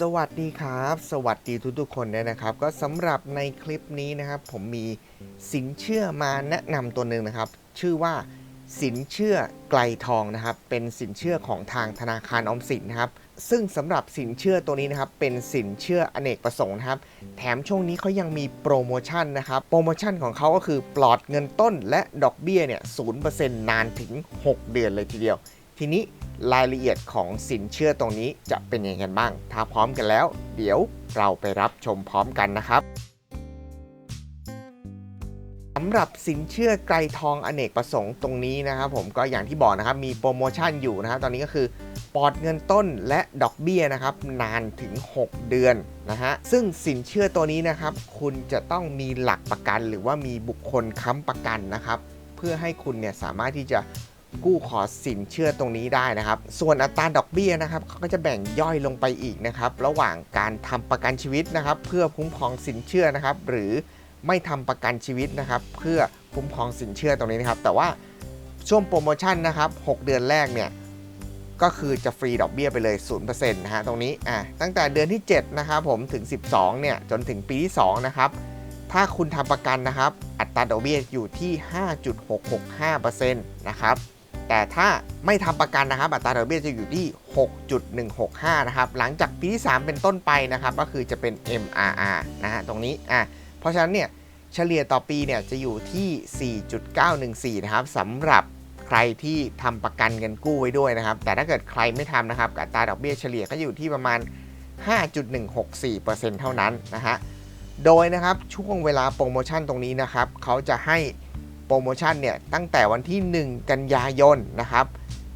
สวัสดีครับ สวัสดีทุกๆคนด้วยนะครับ ก็สำหรับในคลิปนี้นะครับ ผมมีสินเชื่อมาแนะนำตัวหนึ่งนะครับ ชื่อว่าสินเชื่อไกลทองนะครับ เป็นสินเชื่อของทางธนาคารออมสินนะครับ ซึ่งสำหรับสินเชื่อตัวนี้นะครับ เป็นสินเชื่ออเนกประสงค์นะครับ แถมช่วงนี้เขายังมีโปรโมชั่นนะครับ โปรโมชั่นของเขาก็คือปลอดเงินต้นและดอกเบี้ยเนี่ยศูนนานถึง 6 เดือนเลยทีเดียว ทีนี้รายละเอียดของสินเชื่อตรงนี้จะเป็นยังไงกันบ้าง ถ้าพร้อมกันแล้ว เดี๋ยวเราไปรับชมพร้อมกันนะครับสำหรับสินเชื่อไกลทองอเนกประสงค์ตรงนี้นะครับผมก็อย่างที่บอกนะครับมีโปรโมชั่นอยู่นะครับตอนนี้ก็คือปอดเงินต้นและดอกเบี้ยนะครับนานถึง 6 เดือนนะฮะซึ่งสินเชื่อตัวนี้นะครับ คุณจะต้องมีหลักประกันหรือว่ามีบุคคลค้ำประกันนะครับ เพื่อให้คุณเนี่ยสามารถที่จะ กู้ขอสินเชื่อตรงนี้ได้นะครับ ส่วนอัตราดอกเบี้ยนะครับเขาก็จะแบ่งย่อยลงไปอีกนะครับ ระหว่างการทำประกันชีวิตนะครับ เพื่อคุ้มครองสินเชื่อนะครับ หรือไม่ทำประกันชีวิตนะครับ เพื่อคุ้มครองสินเชื่อตรงนี้นะครับ แต่ว่าช่วงโปรโมชั่นนะครับ 6 เดือนแรกเนี่ยก็คือจะฟรีดอกเบี้ยไปเลย0%นะฮะตรงนี้อะตั้งแต่เดือนที่ 7 นะครับผมถึง 12 เนี่ยจนถึงปีที่ 2 นะครับ ถ้าคุณทำประกันนะครับ อัตราดอกเบี้ยอยู่ที่ 5.665%นะครับ แต่ถ้าไม่ทำประกันนะครับอัตราดอกเบี้ยจะอยู่ที่ 6.165 นะครับ หลังจากปีที่ 3 เป็นต้นไปนะครับ ก็คือจะเป็น MRR นะฮะตรงนี้อะเพราะฉะนั้นเนี่ยเฉลี่ยต่อปีเนี่ยจะอยู่ที่ 4.914 นะครับสำหรับใครที่ทำประกันเงินกู้ไว้ด้วยนะครับ แต่ถ้าเกิดใครไม่ทำนะครับอัตราดอกเบี้ยเฉลี่ยก็อยู่ที่ประมาณ 5.164%เท่านั้นนะฮะโดยนะครับช่วงเวลาโปรโมชั่นตรงนี้นะครับเขาจะให้ โปรโมชั่นเนี่ยตั้งแต่วันที่ 1 กันยายนนะครับ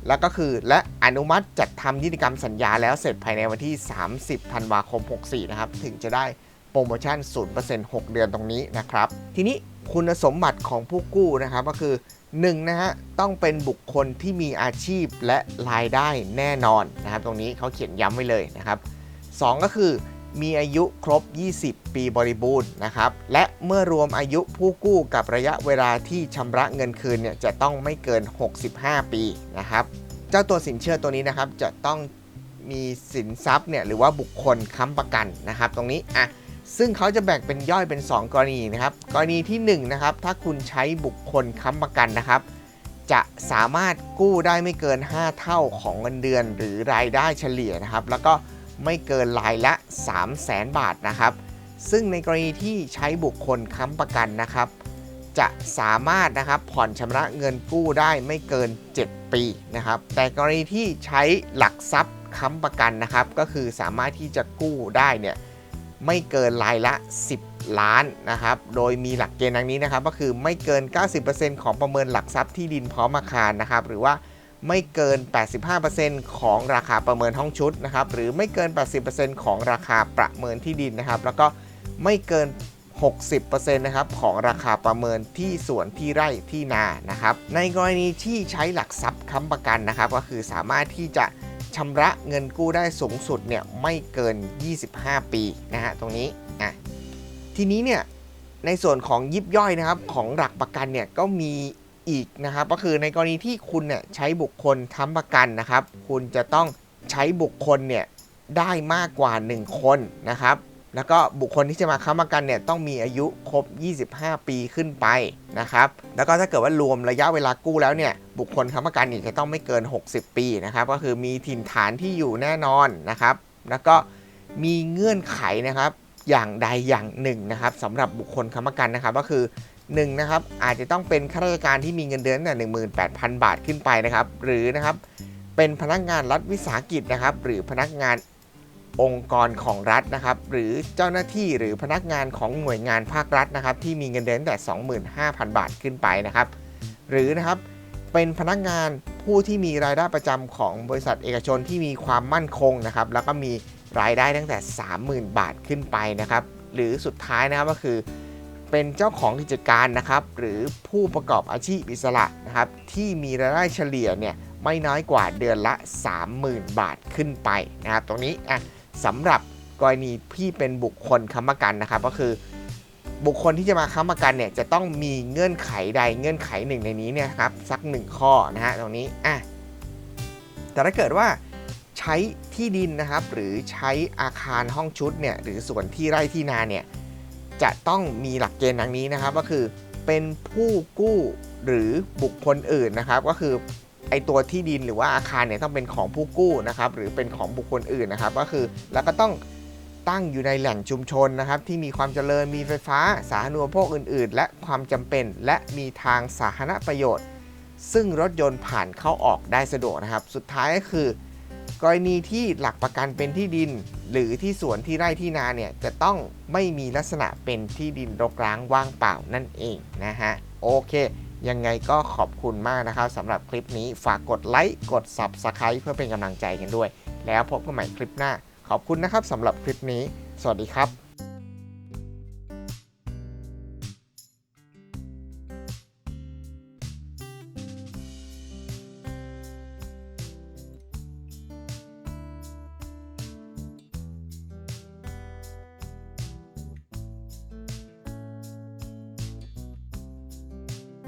แล้วก็คือและอนุมัติจัดทำนิติกรรมสัญญาแล้วเสร็จภายในวันที่ 30 ธันวาคม 64 นะครับ ถึงจะได้โปรโมชั่น 0% 6 เดือนตรงนี้นะครับ ทีนี้คุณสมบัติของผู้กู้นะครับก็คือ 1 นะฮะต้องเป็นบุคคลที่มีอาชีพและรายได้แน่นอนนะครับ ตรงนี้เขาเขียนย้ำไว้เลยนะครับ 2 ก็คือ มีอายุครบ 20 ปีบริบูรณ์นะครับ และเมื่อรวมอายุผู้กู้กับระยะเวลาที่ชำระเงินคืนเนี่ยจะต้องไม่เกิน 65 ปีนะครับ เจ้าตัวสินเชื่อตัวนี้นะครับจะต้องมีสินทรัพย์เนี่ยหรือว่าบุคคลค้ำประกันนะครับ ตรงนี้อะซึ่งเขาจะแบ่งเป็นย่อยเป็น 2 กรณีนะครับ กรณีที่1นะครับถ้าคุณใช้บุคคลค้ำประกันนะครับ จะสามารถกู้ได้ไม่เกิน 5 เท่าของเงินเดือน หรือรายได้เฉลี่ยนะครับ แล้วก็ ไม่เกินรายละ 3 0 0แสนบาทนะครับ ซึ่งในกรณีที่ใช้บุคคลค้ำประกันนะครับ จะสามารถนะครับผ่อนชำระเงินกู้ได้ไม่เกิน 7 ปีนะครับ แต่กรณีที่ใช้หลักทรัพย์ค้ำประกันนะครับ ก็คือสามารถที่จะกู้ได้เนี่ยไม่เกินรายละ 10 ล้านนะครับ โดยมีหลักเกณฑ์ดังนี้นะครับ ก็คือไม่เกิน 90%ของประเมินหลักทรัพย์ที่ดินพร้อมอาคารนะครับ หรือว่า ไม่เกิน 85%ของราคาประเมินห้องชุดนะครับ หรือไม่เกิน 80%ของราคาประเมินที่ดินนะครับ แล้วก็ไม่เกิน 60%นะครับของราคาประเมินที่สวนที่ไร่ที่นา นะครับ ในกรณีที่ใช้หลักทรัพย์ค้ำประกันนะครับ ก็คือสามารถที่จะชำระเงินกู้ได้สูงสุดเนี่ยไม่เกิน 25 ปีนะฮะตรงนี้อะทีนี้เนี่ยในส่วนของยิบย่อยนะครับของหลักประกันเนี่ยก็มี อีกนะครับ ก็คือในกรณีที่คุณเนี่ยใช้บุคคลค้ำประกันนะครับ คุณจะต้องใช้บุคคลเนี่ยได้มากกว่า 1 คนนะครับ แล้วก็บุคคลที่จะมาค้ำประกันเนี่ยต้องมีอายุครบ 25 ปีขึ้นไปนะครับ แล้วก็ถ้าเกิดว่ารวมระยะเวลากู้แล้วเนี่ยบุคคลค้ำประกันอีกจะต้องไม่เกิน 60 ปีนะครับ ก็คือมีถิ่นฐานที่อยู่แน่นอนนะครับ แล้วก็มีเงื่อนไขนะครับอย่างใดอย่างหนึ่งนะครับสำหรับบุคคลค้ำประกันนะครับ ก็คือ 1นนะครับอาจจะต้องเป็นข้าราชการที่มีเงินเดือนตั้งแต่18,000 บาทขึ้นไปนะครับ หรือนะครับเป็นพนักงานรัฐวิสาหกิจนะครับ หรือพนักงานองค์กรของรัฐนะครับ หรือเจ้าหน้าที่หรือพนักงานของหน่วยงานภาครัฐนะครับ ที่มีเงินเดือนตั้งแต่ 25,000 บาทขึ้นไปนะครับ หรือนะครับเป็นพนักงานผู้ที่มีรายได้ประจำของบริษัทเอกชนที่มีความมั่นคงนะครับ แล้วก็มีรายได้ตั้งแต่ 30,000 บาทขึ้นไปนะครับ หรือสุดท้ายนะครับก็คือ เป็นเจ้าของกิจการนะครับ หรือผู้ประกอบอาชีพอิสระนะครับ ที่มีรายได้เฉลี่ยเนี่ยไม่น้อยกว่าเดือนละ 30,000 บาทขึ้นไปนะครับ ตรงนี้อะสำหรับกรณีที่เป็นบุคคลค้ำประกันนะครับ ก็คือ บุคคลที่จะมาค้ำประกันเนี่ยจะต้องมีเงื่อนไขใดเงื่อนไขหนึ่งในนี้เนี่ยครับสักหนึ่งข้อนะฮะตรงนี้อะแต่ถ้าเกิดว่าใช้ที่ดินนะครับ หรือใช้อาคารห้องชุดเนี่ยหรือส่วนที่ไร่ที่นาเนี่ย จะต้องมีหลักเกณฑ์ดังนี้นะครับ ก็คือเป็นผู้กู้หรือบุคคลอื่นนะครับ ก็คือไอตัวที่ดินหรือว่าอาคารเนี่ยต้องเป็นของผู้กู้นะครับ หรือเป็นของบุคคลอื่นนะครับ ก็คือแล้วก็ต้องตั้งอยู่ในแหล่งชุมชนนะครับ ที่มีความเจริญมีไฟฟ้าสาธารณูปโภคอื่น ๆ และความจำเป็นและมีทางสาธารณประโยชน์ ซึ่งรถยนต์ผ่านเข้าออกได้สะดวกนะครับ สุดท้ายก็คือ กรณีที่หลักประกันเป็นที่ดิน หรือที่สวนที่ไร่ที่นาเนี่ยจะต้องไม่มีลักษณะเป็นที่ดินรกร้างว่างเปล่านั่นเองนะฮะโอเค ยังไงก็ขอบคุณมากนะครับสำหรับคลิปนี้ฝากกดไลค์กด Subscribe เพื่อเป็นกำลังใจกันด้วย แล้วพบกันใหม่คลิปหน้า ขอบคุณนะครับสำหรับคลิปนี้ สวัสดีครับ